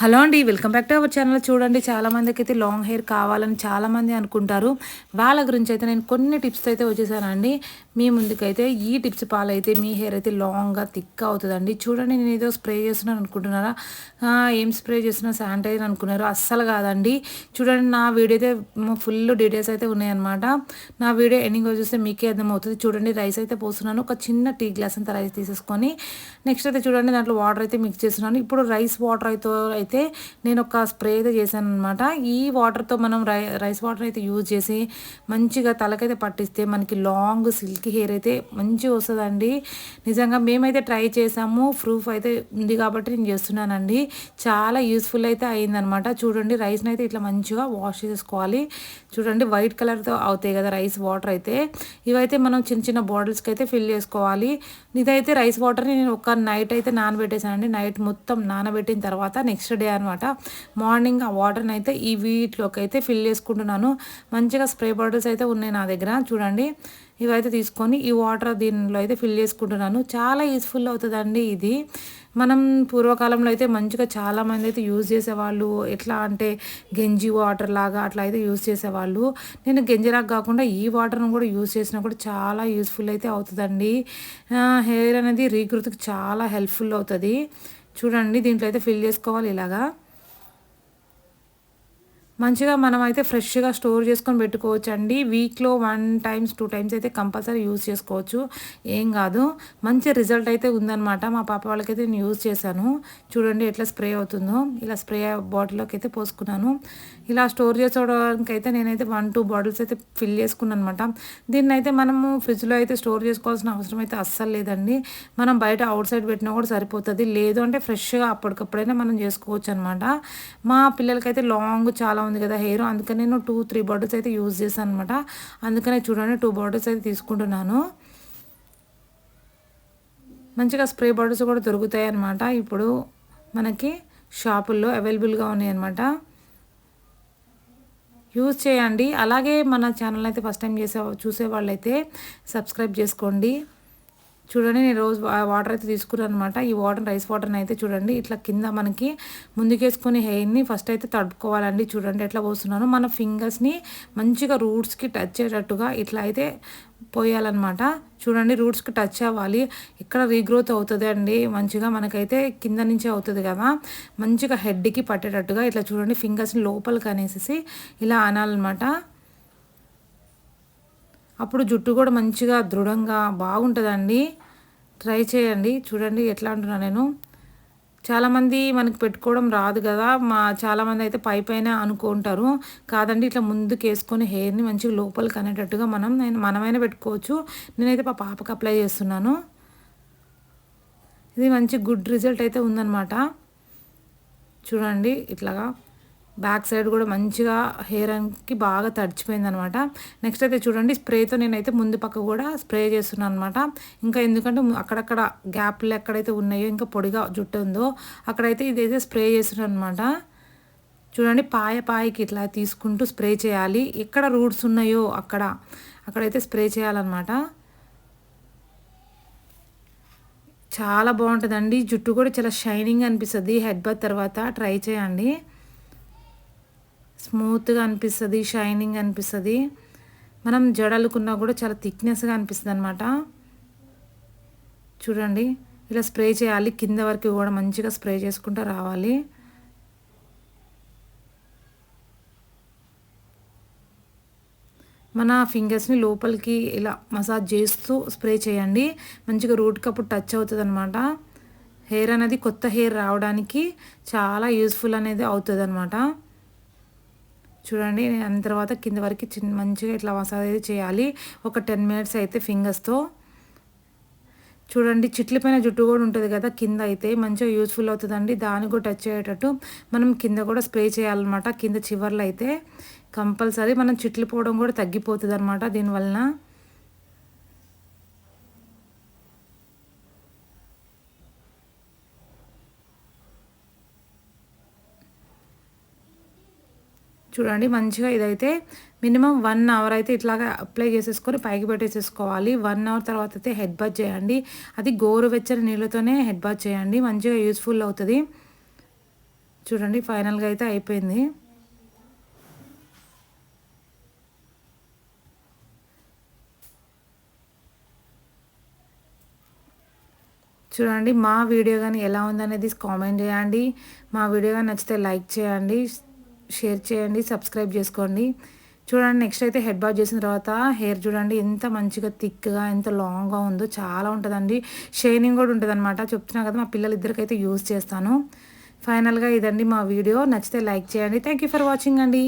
Hello అండి welcome back to our channel చూడండి చాలా మందికి అయితే లాంగ్ హెయిర్ కావాలని చాలామంది అనుకుంటారు. వాళ్ళ గురించి అయితే నేను కొన్ని టిప్స్ అయితే వచ్చేసానండి. మీ ముందుకైతే ఈ టిప్స్ పాలైతే మీ హెయిర్ అయితే లాంగ్గా థిక్ అవుతుందండి. చూడండి నేను ఏదో స్ప్రే చేస్తున్నాను అనుకుంటున్నారా? ఏం స్ప్రే చేస్తున్నా? శానిటైజర్ అనుకున్నారు. అస్సలు కాదండి. చూడండి నా వీడియో అయితే ఫుల్ డీటెయిల్స్ అయితే ఉన్నాయన్నమాట. నా వీడియో ఎండింగ్ చూస్తే మీకే అర్థమవుతుంది. చూడండి రైస్ అయితే పోస్తున్నాను. ఒక చిన్న టీ గ్లాస్ అంత రైస్ తీసేసుకొని నెక్స్ట్ అయితే చూడండి దాంట్లో వాటర్ అయితే మిక్స్ చేస్తున్నాను. ఇప్పుడు రైస్ వాటర్ అయితే అయితే నేను ఒక స్ప్రే అయితే చేశాను అనమాట ఈ వాటర్తో మనం రై రైస్ వాటర్ అయితే యూజ్ చేసి మంచిగా తలకైతే పట్టిస్తే మనకి లాంగ్ సిల్కీ హెయిర్ అయితే మంచిగా వస్తుందండి. నిజంగా మేమైతే ట్రై చేసాము. ప్రూఫ్ అయితే ఉంది కాబట్టి నేను చేస్తున్నానండి. చాలా యూస్ఫుల్ అయితే అయిందనమాట. చూడండి రైస్ని అయితే ఇట్లా మంచిగా వాష్ చేసుకోవాలి. చూడండి వైట్ కలర్తో అవుతాయి కదా రైస్ వాటర్ అయితే. ఇవైతే మనం చిన్న చిన్న బాటిల్స్కి అయితే ఫిల్ చేసుకోవాలి. ఇదైతే రైస్ వాటర్ని నేను ఒక నైట్ అయితే నానబెట్టేసానండి. నైట్ మొత్తం నానబెట్టిన తర్వాత నెక్స్ట్ డే అనమాట మార్నింగ్ ఆ వాటర్ని అయితే ఈ వీటిలోకి అయితే ఫిల్ చేసుకుంటున్నాను. మంచిగా స్ప్రే బాటిల్స్ అయితే ఉన్నాయి నా దగ్గర. చూడండి ఇవైతే తీసుకొని ఈ వాటర్ దీనిలో అయితే ఫిల్ చేసుకుంటున్నాను. చాలా యూస్ఫుల్ అవుతుందండి ఇది. మనం పూర్వకాలంలో అయితే మంచిగా చాలామంది అయితే యూజ్ చేసేవాళ్ళు. ఎట్లా అంటే గంజి వాటర్ లాగా అట్లా అయితే యూజ్ చేసేవాళ్ళు. నేను గంజిలాగా కాకుండా ఈ వాటర్ను కూడా యూజ్ చేసినా కూడా చాలా యూస్ఫుల్ అయితే అవుతుందండి. హెయిర్ అనేది రీగ్రోత్కి చాలా హెల్ప్ఫుల్ అవుతుంది. చూడండి దీంట్లో అయితే ఫిల్ చేసుకోవాలి ఇలాగా. మంచిగా మనం అయితే ఫ్రెష్గా స్టోర్ చేసుకొని పెట్టుకోవచ్చు అండి వీక్లో వన్ టైమ్స్ టూ టైమ్స్ అయితే కంపల్సరీ యూజ్ చేసుకోవచ్చు. ఏం కాదు మంచి రిజల్ట్ అయితే ఉందన్నమాట. మా పాప వాళ్ళకైతే నేను యూజ్ చేశాను. చూడండి ఎట్లా స్ప్రే అవుతుందో. ఇలా స్ప్రే బాటిల్లోకి అయితే పోసుకున్నాను. ఇలా స్టోర్ చేసుకోవడానికి అయితే నేనైతే వన్ టూ బాటిల్స్ అయితే ఫిల్ చేసుకున్నాను అనమాట దీన్ని అయితే మనము ఫ్రిడ్జ్లో అయితే స్టోర్ చేసుకోవాల్సిన అవసరం అయితే అస్సలు లేదండి. మనం బయట అవుట్ సైడ్ పెట్టినా కూడా సరిపోతుంది. లేదు అంటే ఫ్రెష్గా అప్పటికప్పుడైనా మనం చేసుకోవచ్చు అనమాట మా పిల్లలకైతే లాంగ్ చాలా ఉంది కదా హెయిర్. అందుకని నేను టూ త్రీ బాటిల్స్ అయితే యూజ్ చేశాను అనమాట అందుకనే చూడండి టూ బాటిల్స్ అయితే తీసుకుంటున్నాను. మంచిగా స్ప్రే బాటిల్స్ కూడా దొరుకుతాయి అన్నమాట ఇప్పుడు మనకి షాపుల్లో అవైలబుల్గా ఉన్నాయి అనమాట యూజ్ చేయండి. అలాగే మన ఛానల్ అయితే ఫస్ట్ టైం చేసే చూసే వాళ్ళైతే సబ్స్క్రైబ్ చేసుకోండి. చూడండి నేను రోజు వాటర్ అయితే తీసుకున్నాను అనమాట ఈ వాటర్ రైస్ వాటర్ని అయితే చూడండి ఇట్లా కింద మనకి ముందుకేసుకొని హెయిర్ని ఫస్ట్ అయితే తడుపుకోవాలండి. చూడండి ఎట్లా పోస్తున్నాను. మన ఫింగర్స్ని మంచిగా రూట్స్కి టచ్ అయ్యేటట్టుగా ఇట్లా అయితే పోయాలన్నమాట. చూడండి రూట్స్కి టచ్ అవ్వాలి. ఇక్కడ రీగ్రోత్ అవుతుంది అండి? మంచిగా మనకైతే కింద నుంచే అవుతుంది కదా. మంచిగా హెడ్కి పట్టేటట్టుగా ఇట్లా చూడండి ఫింగర్స్ని లోపలికి అనేసి ఇలా అనాలన్నమాట. అప్పుడు జుట్టు కూడా మంచిగా దృఢంగా బాగుంటుందండి. ట్రై చేయండి. చూడండి ఎట్లా అంటున్నా నేను. చాలామంది మనకు పెట్టుకోవడం రాదు కదా. మా చాలామంది అయితే పై పైన అనుకుంటారు. కాదండి ఇట్లా ముందుకు వేసుకొని హెయిర్ని మంచిగా లోపలికి అనేటట్టుగా మనం నేను మనమైనా పెట్టుకోవచ్చు. నేనైతే మా పాపకి అప్లై చేస్తున్నాను. ఇది మంచి గుడ్ రిజల్ట్ అయితే ఉందన్నమాట. చూడండి ఇట్లాగా. బ్యాక్ సైడ్ కూడా మంచిగా హెయిర్కి బాగా తడిచిపోయింది అనమాట నెక్స్ట్ అయితే చూడండి స్ప్రేతో నేనైతే ముందు పక్క కూడా స్ప్రే చేస్తున్నాను అనమాట ఇంకా ఎందుకంటే అక్కడక్కడ గ్యాప్లు ఎక్కడైతే ఉన్నాయో ఇంకా పొడిగా జుట్టు ఉందో అక్కడైతే ఇదైతే స్ప్రే చేస్తున్నాను అనమాట చూడండి పాయ పాయకి ఇట్లా తీసుకుంటూ స్ప్రే చేయాలి. ఎక్కడ రూట్స్ ఉన్నాయో అక్కడ అక్కడైతే స్ప్రే చేయాలన్నమాట చాలా బాగుంటుందండి. జుట్టు కూడా చాలా షైనింగ్ అనిపిస్తుంది. హెడ్ బాత్ తర్వాత ట్రై చేయండి. స్మూత్గా అనిపిస్తుంది షైనింగ్ అనిపిస్తుంది. మనం జడలుకున్నా కూడా చాలా థిక్నెస్గా అనిపిస్తుంది అనమాట చూడండి ఇలా స్ప్రే చేయాలి. కింద వరకు కూడా మంచిగా స్ప్రే చేసుకుంటూ రావాలి. మన ఫింగర్స్ని లోపలికి ఇలా మసాజ్ చేస్తూ స్ప్రే చేయండి. మంచిగా రూట్ కప్పుడు టచ్ అవుతుంది అనమాట హెయిర్ అనేది కొత్త హెయిర్ రావడానికి చాలా యూస్ఫుల్ అనేది అవుతుంది అనమాట చూడండి దాని తర్వాత కింద వరకు చిన్న మంచిగా ఇట్లా మసాజ్ అయితే చేయాలి. ఒక టెన్ మినిట్స్ అయితే ఫింగర్స్తో చూడండి చిట్ల పైన జుట్టు కూడా ఉంటుంది కదా కింద అయితే మంచిగా యూస్ఫుల్ అవుతుందండి. దానికి కూడా టచ్ అయ్యేటట్టు మనం కింద కూడా స్ప్రే చేయాలన్నమాట కింద చివర్లో అయితే. కంపల్సరీ మనం చిట్లు పోవడం కూడా తగ్గిపోతుంది అనమాట దీనివలన. చూడండి మంచిగా ఇదైతే మినిమం వన్ అవర్ అయితే ఇట్లాగా అప్లై చేసేసుకొని పైకి పెట్టేసేసుకోవాలి. వన్ అవర్ తర్వాత అయితే హెడ్ బాత్ చేయండి. అది గోరువెచ్చని నీళ్ళతోనే హెడ్ బాత్ చేయండి. మంచిగా యూస్ఫుల్ అవుతుంది. చూడండి ఫైనల్గా అయితే అయిపోయింది. చూడండి మా వీడియో కానీ ఎలా ఉందనేది కామెంట్ చేయండి. మా వీడియో కానీ నచ్చితే లైక్ చేయండి. షేర్ చేయండి సబ్స్క్రైబ్ చేసుకోండి. చూడండి నెక్స్ట్ అయితే హెడ్ బాత్ చేసిన తర్వాత హెయిర్ చూడండి ఎంత మంచిగా థిక్గా ఎంత లాంగ్గా ఉందో చాలా ఉంటుందండి. షైనింగ్ కూడా ఉంటుంది అనమాట చెప్తున్నా కదా మా పిల్లలు ఇద్దరికైతే యూస్ చేస్తాను ఫైనల్గా ఇదండి మా వీడియో. నచ్చితే లైక్ చేయండి. థ్యాంక్ యూ ఫర్ వాచింగ్ అండి.